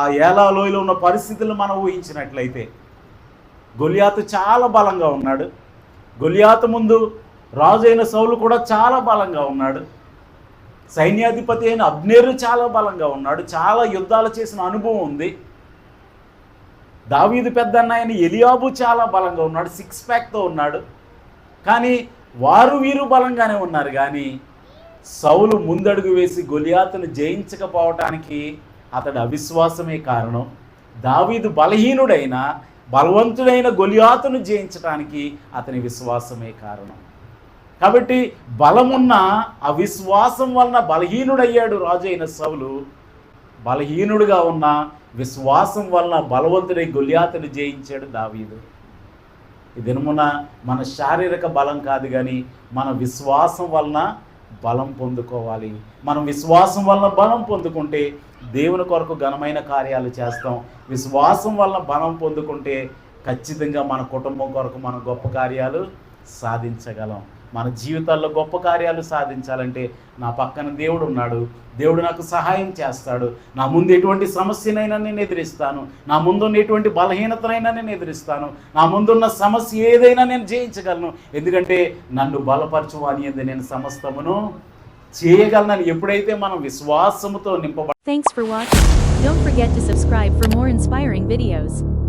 ఆ ఏలా లోయలో ఉన్న పరిస్థితులు మనం ఊహించినట్లయితే గొలియాతు చాలా బలంగా ఉన్నాడు. గొలియాతు ముందు రాజు అయిన సౌలు కూడా చాలా బలంగా ఉన్నాడు. సైన్యాధిపతి అయిన అబ్నేరు చాలా బలంగా ఉన్నాడు. చాలా యుద్ధాలు చేసిన అనుభవం ఉంది. దావీదు పెద్దన్న అయిన ఎలియాబు చాలా బలంగా ఉన్నాడు. సిక్స్ ప్యాక్తో ఉన్నాడు. కానీ వారు వీరు బలంగానే ఉన్నారు. కానీ సౌలు ముందడుగు వేసి గొలియాతును జయించకపోవటానికి అతడి అవిశ్వాసమే కారణం. దావీదు బలహీనుడైన బలవంతుడైన గొలియాతును జయించటానికి అతని విశ్వాసమే కారణం. కాబట్టి బలమున్న అవిశ్వాసం వలన బలహీనుడయ్యాడు రాజు అయిన సౌలు. బలహీనుడుగా ఉన్న విశ్వాసం వలన బలవంతుడై గొలియాతను జయించాడు దావీదు. ఈ దినమున మన శారీరక బలం కాదు కానీ మన విశ్వాసం వలన బలం పొందుకోవాలి. మనం విశ్వాసం వలన బలం పొందుకుంటే దేవుని కొరకు ఘనమైన కార్యాలు చేస్తాం. విశ్వాసం వలన బలం పొందుకుంటే ఖచ్చితంగా మన కుటుంబం కొరకు మనం గొప్ప కార్యాలు సాధించగలం. మన జీవితాల్లో గొప్ప కార్యాలు సాధించాలంటే నా పక్కన దేవుడు ఉన్నాడు. దేవుడు నాకు సహాయం చేస్తాడు. నా ముందు ఎటువంటి సమస్యనైనా నేను ఎదిరిస్తాను. నా ముందున్న ఎటువంటి బలహీనతనైనా నేను ఎదిరిస్తాను. నా ముందున్న సమస్య ఏదైనా నేను జయించగలను. ఎందుకంటే నన్ను బలపరచువాని అనేది నేను సమస్తమును చేయగలనని ఎప్పుడైతే మనం విశ్వాసముతో నింపబ Thanks for watching. Don't forget to subscribe for more inspiring videos.